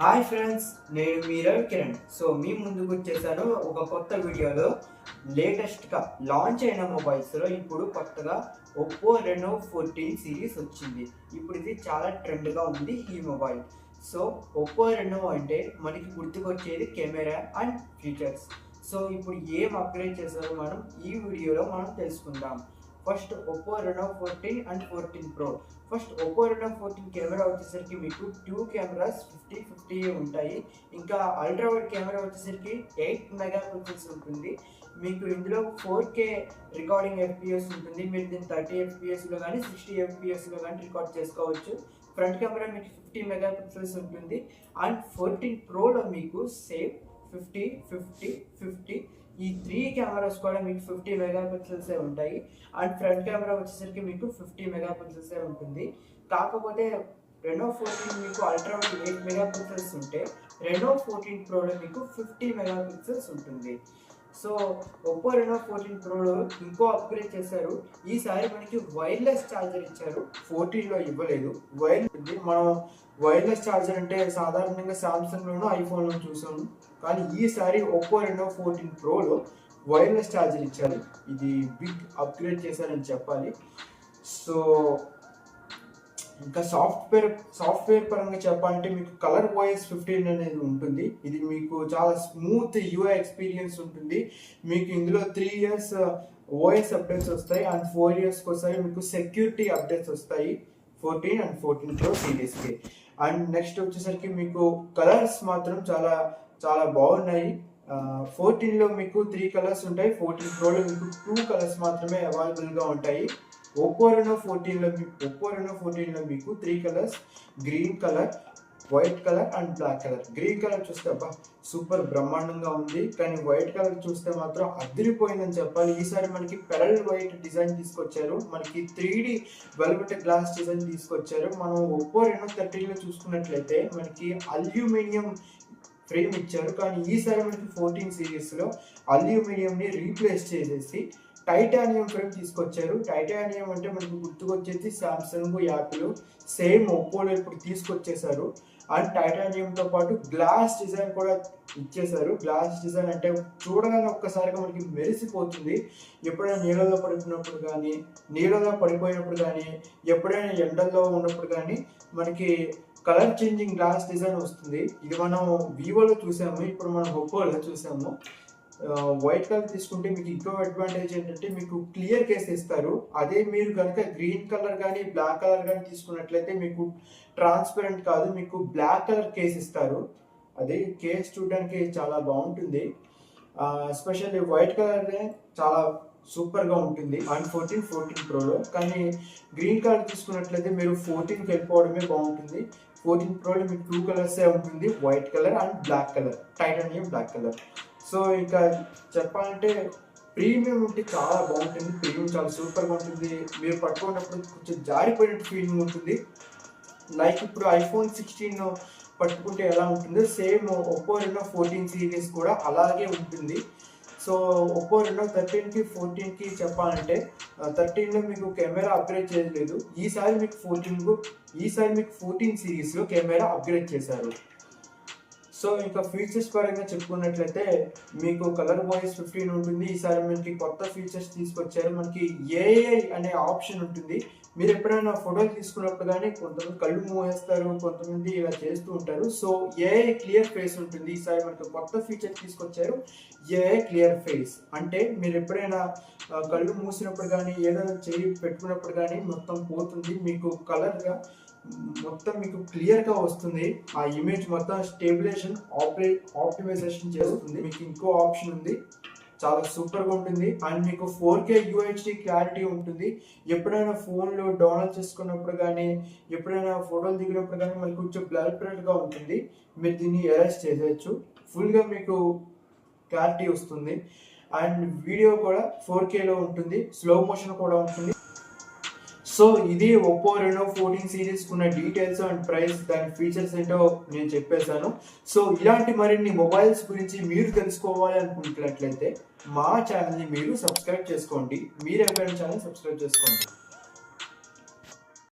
Hi friends నేను మీ Ravi Kiran. So మీ ముందుకు వచ్చేసాను ఒక కొత్త వీడియోలో. లేటెస్ట్గా లాంచ్ అయిన మొబైల్స్లో ఇప్పుడు కొత్తగా ఒప్పో రెనో ఫోర్టీన్ సిరీస్ వచ్చింది. ఇప్పుడు ఇది చాలా ట్రెండ్గా ఉంది ఈ మొబైల్ సో ఒప్పో రెనో అంటే మనకి గుర్తుకొచ్చేది కెమెరా అండ్ ఫీచర్స్ సో ఇప్పుడు ఏం అప్గ్రేడ్ చేశారో మనం ఈ వీడియోలో మనం తెలుసుకుందాం. First Oppo Reno fourteen and fourteen pro first Oppo Reno fourteen camera వచ్చేసరికి మీకు టూ కెమెరాస్ ఫిఫ్టీ ఫిఫ్టీ ఉంటాయి. ఇంకా అల్ట్రా వైడ్ కెమెరా వచ్చేసరికి ఎయిట్ మెగా పిక్సెల్స్ ఉంటుంది. మీకు ఇందులో ఫోర్ కే రికార్డింగ్ ఎఫ్పిఎస్ ఉంటుంది. మీరు దీన్ని థర్టీ ఎఫ్పిఎస్లో కానీ సిక్స్టీ ఎఫ్పిఎస్లో కానీ రికార్డ్ చేసుకోవచ్చు. ఫ్రంట్ కెమెరా మీకు ఫిఫ్టీ మెగా పిక్సెల్స్ ఉంటుంది అండ్ ఫోర్టీన్ ప్రోలో మీకు సేమ్ ఫిఫ్టీ ఫిఫ్టీ ఫిఫ్టీ ఈ త్రీ కెమెరాస్ కూడా మీకు ఫిఫ్టీ మెగా పిక్సెల్సే ఉంటాయి. అండ్ ఫ్రంట్ కెమెరా వచ్చేసరికి మీకు ఫిఫ్టీ మెగా పిక్సెల్సే ఉంటుంది. కాకపోతే రెనో ఫోర్టీన్ మీకు అల్ట్రా ఎయిట్ మెగా పిక్సెల్స్ ఉంటే రెనో ఫోర్టీన్ ప్రోలో మీకు ఫిఫ్టీ మెగా పిక్సెల్స్ ఉంటుంది. సో ఒప్పో రెనో ఫోర్టీన్ ప్రోలో ఇంకో అప్గ్రేడ్ చేశారు. ఈసారి మనకి వైర్లెస్ ఛార్జర్ ఇచ్చారు. ఫోర్టీన్లో ఇవ్వలేదు. వైర్ మనం వైర్లెస్ ఛార్జర్ అంటే సాధారణంగా సామ్సంగ్లోనూ ఐఫోన్లో చూసాము. కానీ ఈసారి ఒప్పో రెనో ఫోర్టీన్ ప్రోలో వైర్లెస్ ఛార్జర్ ఇచ్చారు. ఇది బిగ్ అప్గ్రేడ్ చేశారని చెప్పాలి. సో ఇంకా సాఫ్ట్వేర్ సాఫ్ట్వేర్ పరంగా చెప్పాలంటే మీకు కలర్ వాయిస్ ఫిఫ్టీన్ అనేది ఉంటుంది. ఇది మీకు చాలా స్మూత్ యూఐ ఎక్స్పీరియన్స్ ఉంటుంది. మీకు ఇందులో త్రీ ఇయర్స్ ఓఎస్ అప్డేట్స్ వస్తాయి. అండ్ ఫోర్ ఇయర్స్కి వస్తాయి మీకు సెక్యూరిటీ అప్డేట్స్ వస్తాయి. ఫోర్టీన్ అండ్ ఫోర్టీన్ ప్రో సిరీస్కి అండ్ నెక్స్ట్ వచ్చేసరికి మీకు కలర్స్ మాత్రం చాలా చాలా బాగున్నాయి. ఫోర్టీన్లో మీకు త్రీ కలర్స్ ఉంటాయి. ఫోర్టీన్ ప్రోలో మీకు టూ కలర్స్ మాత్రమే అవైలబుల్గా ఉంటాయి. ఒప్పో రెనో ఫోర్టీన్లో ఒప్పో రెనో ఫోర్టీన్లో మీకు three colours green colour white colour and black colour green colour చూస్తే అబ్బా సూపర్ బ్రహ్మాండంగా ఉంది. కానీ వైట్ కలర్ చూస్తే మాత్రం అదిరిపోయిందని చెప్పాలి. ఈసారి మనకి పెరల్ వైట్ డిజైన్ తీసుకొచ్చారు. మనకి three D velvet glass design తీసుకొచ్చారు. మనం ఒప్పో రెనో థర్టీన్లో చూసుకున్నట్లయితే మనకి అల్యూమినియం ఫ్రేమ్ ఇచ్చారు. కానీ ఈసారి మనకి ఫోర్టీన్ సిరీస్లో అల్యూమినియంని రీప్లేస్ చేసేసి టైటానియం ఫ్రేమ్ తీసుకొచ్చారు. టైటానియం అంటే మనకు గుర్తుకొచ్చేది సామ్సంగ్ యాపిల్. సేమ్ ఒప్పోలో ఇప్పుడు తీసుకొచ్చేసారు అండ్ టైటానియంతో పాటు గ్లాస్ డిజైన్ కూడా ఇచ్చేసారు గ్లాస్ డిజైన్ అంటే చూడగానే ఒక్కసారిగా మనకి మెరిసిపోతుంది. ఎప్పుడైనా నీళ్ళలో పడిపోయినప్పుడు కానీ నీళ్ళలో పడిపోయినప్పుడు కానీ ఎప్పుడైనా ఎండల్లో ఉన్నప్పుడు కానీ మనకి కలర్ చేంజింగ్ గ్లాస్ డిజైన్ వస్తుంది. ఇది మనం వివోలో చూసాము. ఇప్పుడు మనం ఒప్పోలో చూసాము. వైట్ కలర్ తీసుకుంటే మీకు ఇంకో అడ్వాంటేజ్ ఏంటంటే మీకు క్లియర్ కేస్ ఇస్తారు. అదే మీరు కనుక గ్రీన్ కలర్ కానీ బ్లాక్ కలర్ కానీ తీసుకున్నట్లయితే మీకు ట్రాన్స్పరెంట్ కాదు మీకు బ్లాక్ కలర్ కేస్ ఇస్తారు. అదే కేస్ చూడడానికి చాలా బాగుంటుంది. ఎస్పెషల్లీ వైట్ కలర్ చాలా సూపర్గా ఉంటుంది. అండ్ ఫోర్టీన్ ఫోర్టీన్ ప్రోలో కానీ గ్రీన్ కలర్ తీసుకున్నట్లయితే మీరు ఫోర్టీన్కి వెళ్ళిపోవడమే బాగుంటుంది. ఫోర్టీన్ ప్రోలో మీకు టూ కలర్సే ఉంటుంది. White colour and black colour. Titanium black colour. So ఇంకా చెప్పాలంటే ప్రీమియం ఉంటే చాలా బాగుంటుంది. ప్రీమియం చాలా సూపర్గా ఉంటుంది. మీరు పట్టుకున్నప్పుడు కొంచెం జారిపోయినట్టు ఫీలింగ్ ఉంటుంది. లైక్ ఇప్పుడు ఐఫోన్ సిక్స్టీన్ పట్టుకుంటే ఎలా ఉంటుందో same Oppo Reno fourteen series కూడా అలాగే ఉంటుంది. సో ఒప్పో రెనో థర్టీన్కి ఫోర్టీన్కి చెప్పాలంటే థర్టీన్లో మీకు కెమెరా అప్గ్రేడ్ చేయలేదు. ఈసారి మీకు ఫోర్టీన్కు ఈసారి మీకు ఫోర్టీన్ సిరీస్లో కెమెరా అప్గ్రేడ్ చేశారు. సో ఇంకా ఫీచర్స్ పరంగా చెప్పుకున్నట్లయితే మీకు కలర్ వాయిస్ ఫిఫ్టీన్ ఉంటుంది. ఈసారి మనకి కొత్త ఫీచర్స్ తీసుకొచ్చారు. మనకి ఏఐ అనే ఆప్షన్ ఉంటుంది. మీరు ఎప్పుడైనా ఫోటోలు తీసుకున్నప్పుడు కానీ కొంతమంది కళ్ళు మూవేస్తారు కొంతమంది ఇలా చేస్తూ ఉంటారు. సో ఏఐ క్లియర్ ఫేస్ ఉంటుంది. ఈసారి మనకి కొత్త ఫీచర్ తీసుకొచ్చారు. ఏఐ క్లియర్ ఫేస్ అంటే మీరు ఎప్పుడైనా కళ్ళు మూసినప్పుడు కానీ ఏదైనా చేయి పెట్టుకున్నప్పుడు కానీ మొత్తం పోతుంది. మీకు కలర్గా మొత్తం మీకు క్లియర్గా వస్తుంది. ఆ ఇమేజ్ మొత్తం స్టేబిలేషన్ ఆపరేట్ ఆప్టిమైజేషన్ చేస్తుంది. మీకు ఇంకో ఆప్షన్ ఉంది. చాలా సూపర్గా ఉంటుంది. అండ్ మీకు ఫోర్ కే యూహెచ్డి క్లారిటీ ఉంటుంది. ఎప్పుడైనా ఫోన్లో డౌన్లోడ్ చేసుకున్నప్పుడు కానీ ఎప్పుడైనా ఫోటోలు దిగినప్పుడు కానీ మనకు కొంచెం బ్లర్ బ్లర్గా ఉంటుంది. మీరు దీన్ని ఎరేజ్ చేసేయచ్చు. ఫుల్గా మీకు క్లారిటీ వస్తుంది. అండ్ వీడియో కూడా ఫోర్ కేలో ఉంటుంది. స్లో మోషన్ కూడా ఉంటుంది. సో ఇది ఒప్పో రెనో ఫోర్టీన్ సిరీస్ ఉన్న డీటెయిల్స్ అండ్ ప్రైస్ దాని ఫీచర్స్ ఏంటో నేను చెప్పేశాను. సో ఇలాంటి మరిన్ని మొబైల్స్ గురించి మీరు తెలుసుకోవాలి అనుకుంటున్నట్లయితే మా ఛానల్ని మీరు సబ్స్క్రైబ్ చేసుకోండి. మీరు ఎవరైనా ఛానల్ సబ్స్క్రైబ్ చేసుకోండి.